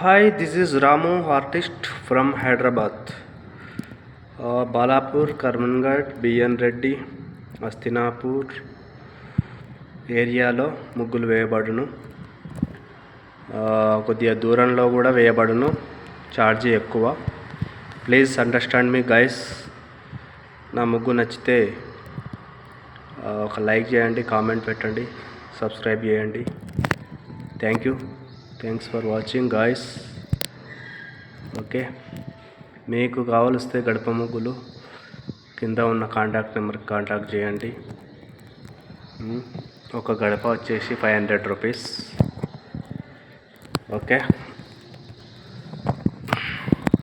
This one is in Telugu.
Hi this is Ramu artist from Hyderabad Balapur Karmanghat BN Reddy Hastinapur ఏరియాలో ముగ్గులు వేయబడును. Uh, కొద్దిగా దూరంలో కూడా వేయబడును. ఛార్జీ ఎక్కువ. ప్లీజ్ అండర్స్టాండ్ మీ గైస్ నా ముగ్గు నచ్చితే uh, ఒక లైక్ చేయండి కామెంట్ పెట్టండి సబ్స్క్రైబ్ చేయండి. Thank you thanks for watching guys okay మీకు కావలిస్తే గడప ముగ్గులు కింద ఉన్న కాంటాక్ట్ నెంబర్కి కాంటాక్ట్ చేయండి. ఒక గడప వచ్చేసి ఫైవ్ హండ్రెడ్ రూపీస్ ఓకే